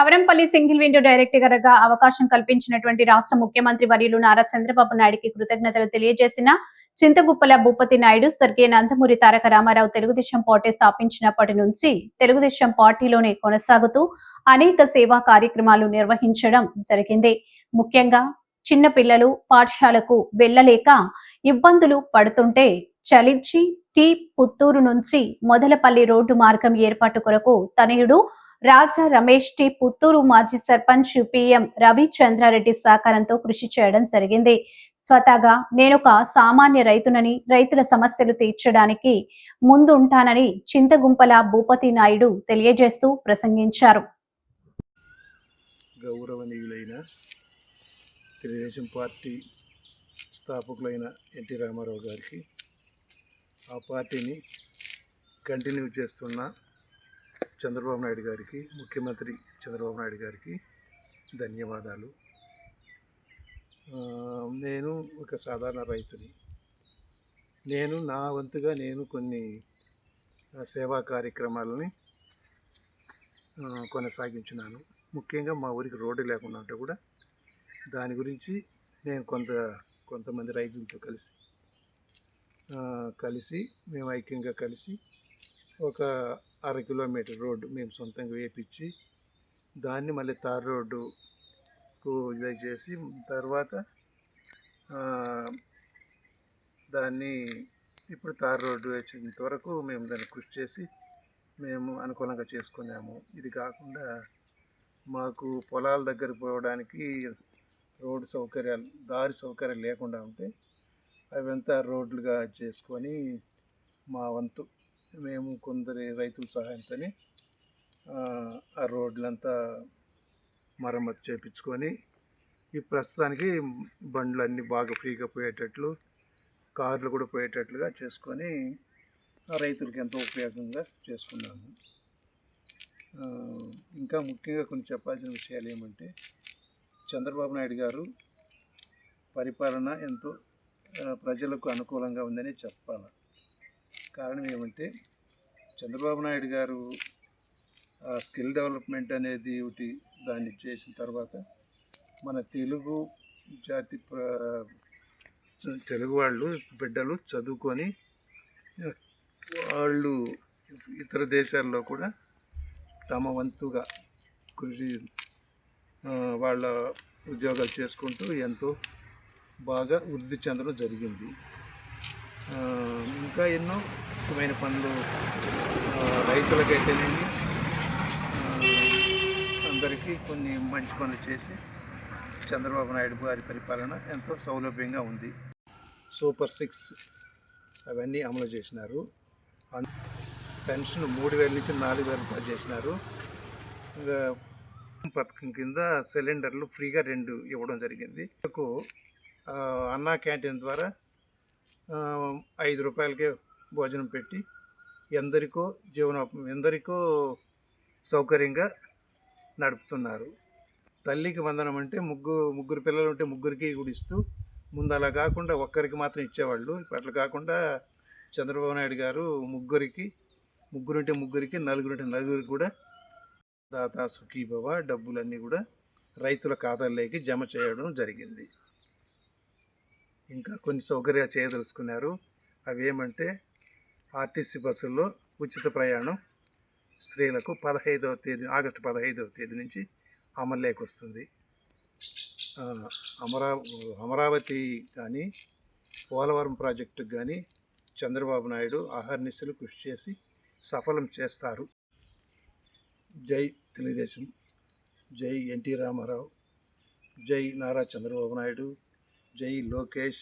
సవరంపల్లి single window డైరెక్టర్గా అవకాశం కల్పించినటువంటి రాష్ట్ర ముఖ్యమంత్రి వర్యులు నారా చంద్రబాబు నాయుడికి కృతజ్ఞతలు తెలియజేసిన చింతగుప్పల భూపతి నాయుడు స్వర్గీయ నందమూరి తారక రామారావు తెలుగుదేశం పార్టీ స్థాపించినప్పటి నుంచి తెలుగుదేశం పార్టీలోనే కొనసాగుతూ అనేక సేవా కార్యక్రమాలు నిర్వహించడం జరిగింది. ముఖ్యంగా చిన్న పిల్లలు పాఠశాలకు వెళ్ళలేక ఇబ్బందులు పడుతుంటే చలించి టీ పుత్తూరు నుంచి మొదలపల్లి రోడ్డు మార్గం ఏర్పాటు కొరకు తనయుడు రాజా రమేష్ టి పుత్తూరు మాజీ సర్పంచ్ పిఎం రవిచంద్రారెడ్డి సహకారంతో కృషి చేయడం జరిగింది. స్వతహాగా నేనొక సామాన్య రైతునని రైతుల సమస్యలు తీర్చడానికి ముందుంటానని చింతగుంపల భూపతి నాయుడు తెలియజేస్తూ ప్రసంగించారు. గౌరవనీయులైన తెలుగుదేశం పార్టీ స్థాపకులైన ఎన్టీ రామారావు గారికి ఆ పార్టీని కంటిన్యూ చేస్తున్న చంద్రబాబు నాయుడు గారికి ముఖ్యమంత్రి చంద్రబాబు నాయుడు గారికి ధన్యవాదాలు. నేను ఒక సాధారణ రైతుని. నేను నా వంతుగా నేను కొన్ని సేవా కార్యక్రమాలని కొనసాగించినాను కొనసాగించున్నాను. ముఖ్యంగా మా ఊరికి రోడ్డు లేకుండా ఉంటే కూడా దాని గురించి నేను కొంత కొంతమంది రైతులతో కలిసి కలిసి మేము ఐక్యంగా కలిసి ఒక అర కిలోమీటర్ రోడ్డు మేము సొంతంగా వేపించి దాన్ని మళ్ళీ తార్ రోడ్డుకు ఇది చేసి తర్వాత దాన్ని ఇప్పుడు తార్ రోడ్డు వచ్చేంత వరకు మేము దాన్ని కృషి చేసి మేము అనుకూలంగా చేసుకున్నాము. ఇది కాకుండా మాకు పొలాల దగ్గర పోవడానికి రోడ్డు సౌకర్యాలు దారి సౌకర్యాలు లేకుండా ఉంటే అవంతా రోడ్లుగా చేసుకొని మా వంతు మేము కొందరి రైతుల సహాయంతో ఆ రోడ్లంతా మరమ్మతు చేపించుకొని ఈ ప్రస్తుతానికి బండ్లు అన్నీ బాగా ఫ్రీగా పోయేటట్లు కార్లు కూడా పోయేటట్లుగా చేసుకొని ఆ రైతులకు ఎంతో ఉపయోగంగా చేసుకున్నాము. ఇంకా ముఖ్యంగా కొన్ని చెప్పాల్సిన విషయాలు ఏమంటే చంద్రబాబు నాయుడు గారు పరిపాలన ఎంతో ప్రజలకు అనుకూలంగా ఉందని చెప్పాలి. కారణం ఏమంటే చంద్రబాబు నాయుడు గారు ఆ, స్కిల్ డెవలప్మెంట్ అనేది ఒకటి దాన్ని చేసిన తర్వాత మన తెలుగు జాతి ప్ర- తెలుగు వాళ్ళు బిడ్డలు చదువుకొని వాళ్ళు ఇతర దేశాల్లో కూడా తమ వంతుగా కృషి వాళ్ళ ఉద్యోగాలు చేసుకుంటూ ఎంతో బాగా వృద్ధి చెందడం జరిగింది. ఇంకా ఎన్నో ముఖ్యమైన పనులు రైతులకైతేనేమి అందరికీ కొన్ని మంచి పనులు చేసి చంద్రబాబు నాయుడు గారి పరిపాలన ఎంతో సౌలభ్యంగా ఉంది. సూపర్ సిక్స్ అవన్నీ అమలు చేసినారు. అన్- పెన్షన్ మూడు వేల నుంచి నాలుగు వేల రూపాయలు చేసినారు. ఇంకా పథకం కింద సిలిండర్లు ఫ్రీగా రెండు ఇవ్వడం జరిగింది. నాకు అన్నా క్యాంటీన్ ద్వారా ఐదు రూపాయలకే భోజనం పెట్టి ఎందరికో జీవన ఎందరికో సౌకర్యంగా నడుపుతున్నారు. తల్లికి వందనం అంటే ముగ్గు ముగ్గురు పిల్లలు ఉంటే ముగ్గురికి గుడిస్తూ ముందు అలా కాకుండా ఒక్కరికి మాత్రం ఇచ్చేవాళ్ళు. అట్లా కాకుండా చంద్రబాబు నాయుడు గారు ముగ్గురికి ముగ్గురుంటే ముగ్గురికి నలుగురుంటే నలుగురికి కూడా దాతా సుఖీభవ డబ్బులన్నీ కూడా రైతుల ఖాతాల్లోకి జమ చేయడం జరిగింది. ఇంకా కొన్ని సౌకర్యాలు చేయదలుచుకున్నారు. అవి ఏమంటే ఆర్టీసీ బస్సుల్లో ఉచిత ప్రయాణం స్త్రీలకు పదహైదవ తేదీ ఆగస్టు పదహైదవ తేదీ నుంచి అమల్లోకి వస్తుంది. అమరా అమరావతి కానీ పోలవరం ప్రాజెక్టుకు కానీ చంద్రబాబు నాయుడు అహర్నిశలు కృషి చేసి సఫలం చేస్తారు. జై తెలుగుదేశం జై ఎన్టీ రామారావు జై నారా చంద్రబాబు నాయుడు జై లోకేష్